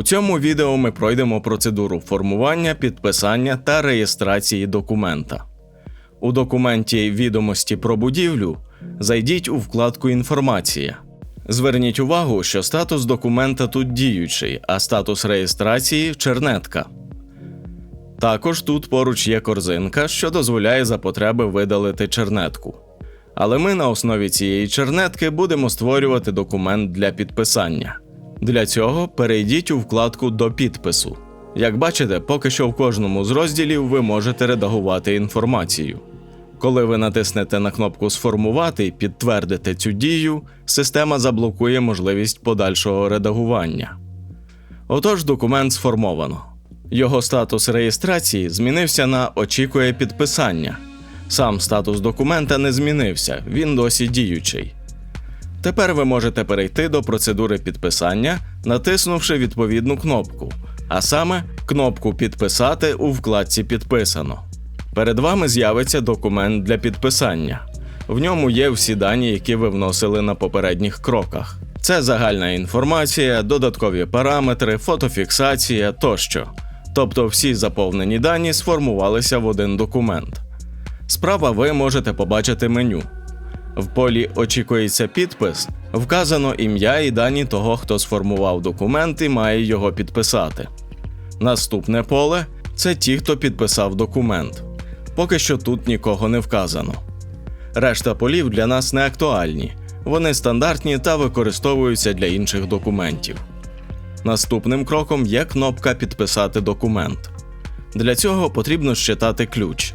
У цьому відео ми пройдемо процедуру формування, підписання та реєстрації документа. У документі Відомості про будівлю зайдіть у вкладку Інформація. Зверніть увагу, що статус документа тут діючий, а статус реєстрації чернетка. Також тут поруч є корзинка, що дозволяє за потреби видалити чернетку. Але ми на основі цієї чернетки будемо створювати документ для підписання. Для цього перейдіть у вкладку до підпису. Як бачите, поки що в кожному з розділів ви можете редагувати інформацію. Коли ви натиснете на кнопку Сформувати і підтвердите цю дію, система заблокує можливість подальшого редагування. Отож, документ сформовано. Його статус реєстрації змінився на Очікує підписання. Сам статус документа не змінився, він досі діючий. Тепер ви можете перейти до процедури підписання, натиснувши відповідну кнопку, а саме кнопку Підписати у вкладці Підписано. Перед вами з'явиться документ для підписання. В ньому є всі дані, які ви вносили на попередніх кроках. Це загальна інформація, додаткові параметри, фотофіксація тощо. Тобто всі заповнені дані сформувалися в один документ. Справа ви можете побачити меню. В полі Очікується підпис вказано ім'я і дані того, хто сформував документ і має його підписати. Наступне поле це ті, хто підписав документ. Поки що тут нікого не вказано. Решта полів для нас не актуальні, вони стандартні та використовуються для інших документів. Наступним кроком є кнопка Підписати документ. Для цього потрібно щитати ключ.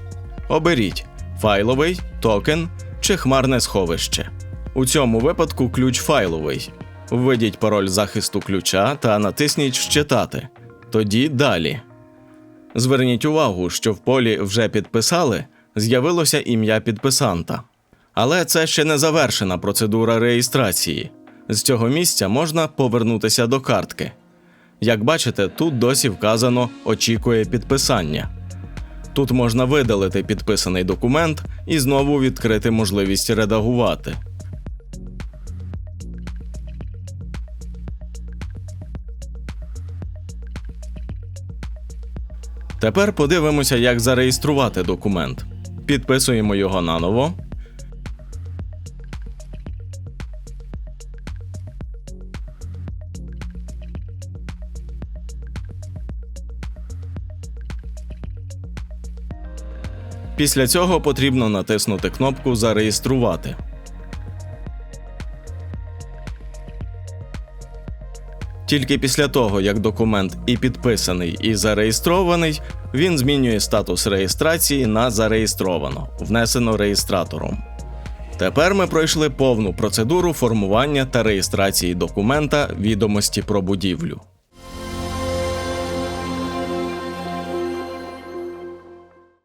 Оберіть файловий, токен чи хмарне сховище. У цьому випадку ключ файловий. Введіть пароль захисту ключа та натисніть Щитати. Тоді далі. Зверніть увагу, що в полі вже підписали з'явилося ім'я підписанта. Але це ще не завершена процедура реєстрації. З цього місця можна повернутися до картки. Як бачите, тут досі вказано Очікує підписання. Тут можна видалити підписаний документ і знову відкрити можливість редагувати. Тепер подивимося, як зареєструвати документ. Підписуємо його наново. Після цього потрібно натиснути кнопку Зареєструвати. Тільки після того, як документ і підписаний, і зареєстрований, він змінює статус реєстрації на зареєстровано, внесено реєстратором. Тепер ми пройшли повну процедуру формування та реєстрації документа відомості про будівлю.